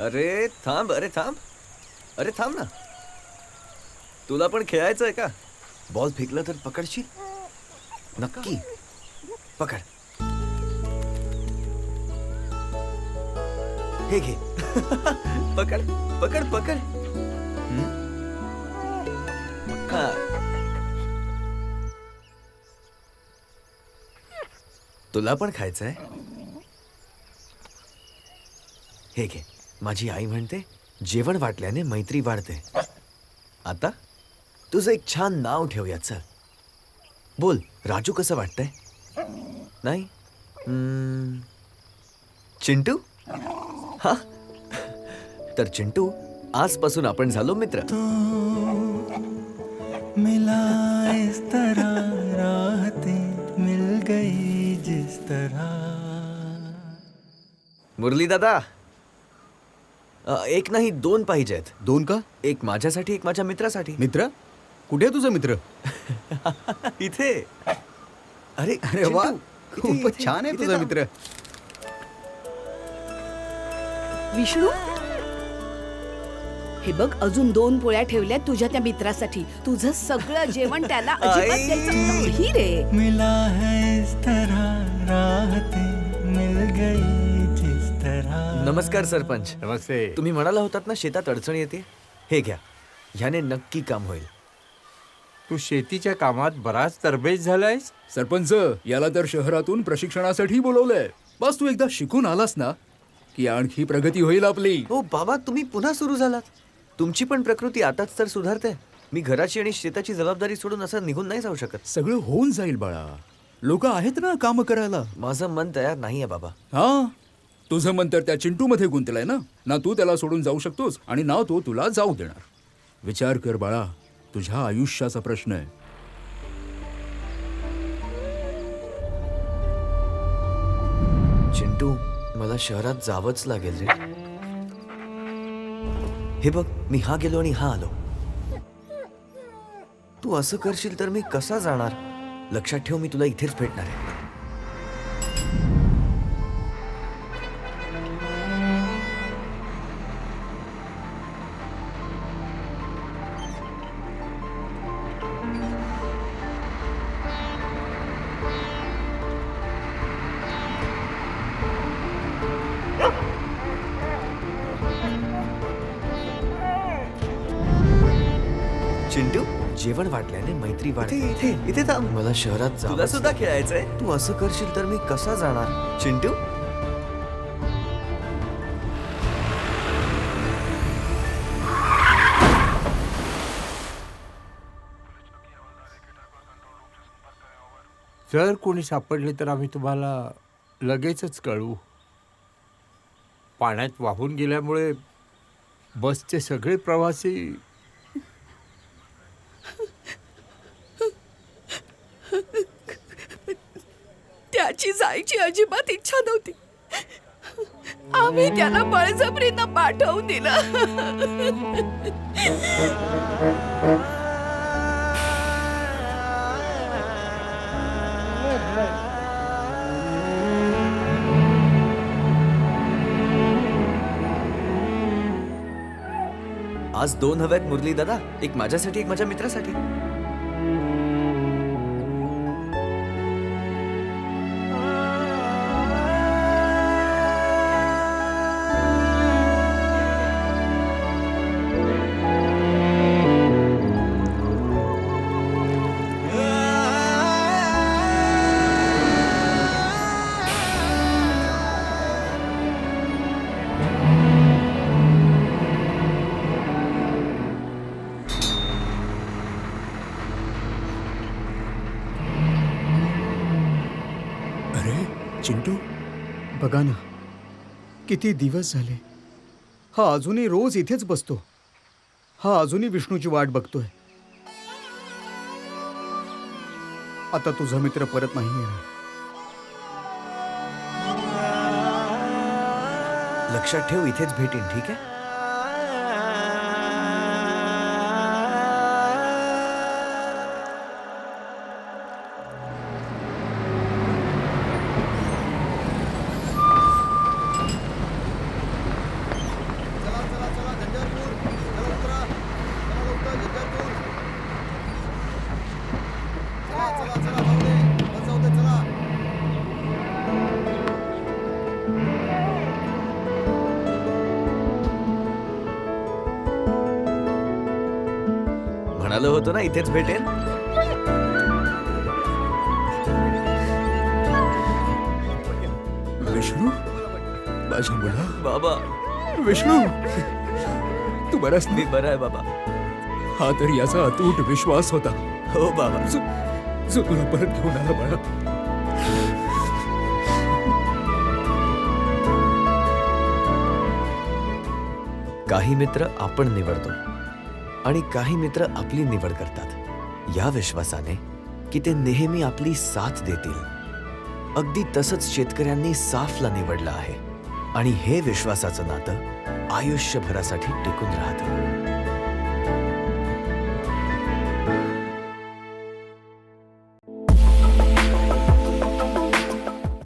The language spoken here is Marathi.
अरे थांब अरे थांब. अरे थांब ना. तुला पण खेळायचं आहे का? बॉल फेकला तर पकडशील? नक्की. पकड. हे घे. पकड पकड पकड. हा. तुला पण खायचंय? हे घे. माझी आई म्हणते जेवण वाटल्याने मैत्री वाढते. आता तुझं एक छान नाव ठेवूया चल बोल राजू कसं वाटतंय? नाही? चिंटू? हा? तर चिंटू आजपासून आपण झालो मित्र. मिला इस तरह राहतें मिल गई जिस तरह. मुरली दादा अ, एक नाही दोन पाहिजे आहेत. दोन का? एक माझ्यासाठी एक माझ्या मित्रासाठी. मित्र? कुठे आहे तुझा मित्र? इथे. अरे अरे वा चिंटू, इथे, खूपच इथे, छान आहे इथे तुझा थांब. मित्र. विष्णू? हे बघ अजून दोन पोळ्या ठेवल्यात तुझ्या त्या मित्रासाठी. तुझं सगळं जेवण त्याला अजिबात. द्यायचं नाही रे मिला है इस तरह राहतें नमस्कार सरपंच. नमस्ते. तुम्ही म्हणाला होतात ना शेतात अडचण येते? हे घ्या. ह्याने नक्की काम होईल. तू शेतीच्या कामात बराच तरबेज झालायस? सरपंच याला तर शहरातून प्रशिक्षणासाठी बोलवलंय. बस तू एकदा शिकून आलास ना की आणखी प्रगती होईल आपली. हो बाबा तुम्ही पुन्हा सुरू झालात. तुमची पण प्रकृती आताच तर सुधारते. मी घराची आणि शेताची जबाबदारी सोडून असं निघून नाही जाऊ शकत. सगळं होऊन जाईल बाळा. लोक आहेत ना काम करायला? माझं मन तयार नाहीये बाबा. हा? तुझं मन तर त्या चिंटू मध्ये गुंतलंय ना? ना तू त्याला सोडून जाऊ शकतोस आणि ना तो तुला जाऊ देणार. विचार कर बाळा तुझ्या आयुष्याचा प्रश्न आहे. चिंटू मला शहरात जावंच लागेल रे. हे बघ मी हा गेलो आणि हा आलो. तू असं करशील तर मी कसा जाणार? लक्षात ठेव मी तुला इथेच भेटणार आहे. चिंटू जेवण वाटल्याने मैत्री वाढते. इथे इथे थांब. मला शहरात तुला सुद्धा खेळायचंय? तू असं करशील तर मी कसा जाणार? चिंटू? जर कोणी सापडले तर आम्ही तुम्हाला लगेचच कळवू. पाण्यात वाहून गेल्यामुळे बसचे सगळे प्रवासी त्याची जायची अजिबात इच्छा नव्हती. आम्ही त्याला बळजबरीनं पाठवून दिलं. आज दोन हव्यात मुरली दादा. एक माझ्यासाठी एक माझ्या मित्रासाठी. अरे चिंटू? बघा ना किती दिवस झाले. हा अजूनही रोज इथेच बसतो. हा अजूनही विष्णूची वाट बघतोय. आता तुझा मित्र परत नाही येणार. लक्षात ठेव इथेच भेटेन ठीक आहे? म्हणालो होतो ना इथेच भेटेन विष्णू? माझ्या मुला बाबा. विष्णू? तू बराच मी बरा आहे बाबा. हा तर याचा अतूट विश्वास होता. हो बाबा. जो जो तुला परत घेऊन आला बाळा. काही मित्र आपण निवडतो. आणि काही मित्र आपली निवड करतात. या विश्वासाने की ते नेहमी आपली साथ देतील. अगदी तसंच शेतकऱ्यांनी साफला निवडलं आहे. आणि हे विश्वासाचं नातं आयुष्यभरासाठी टिकून राहतं.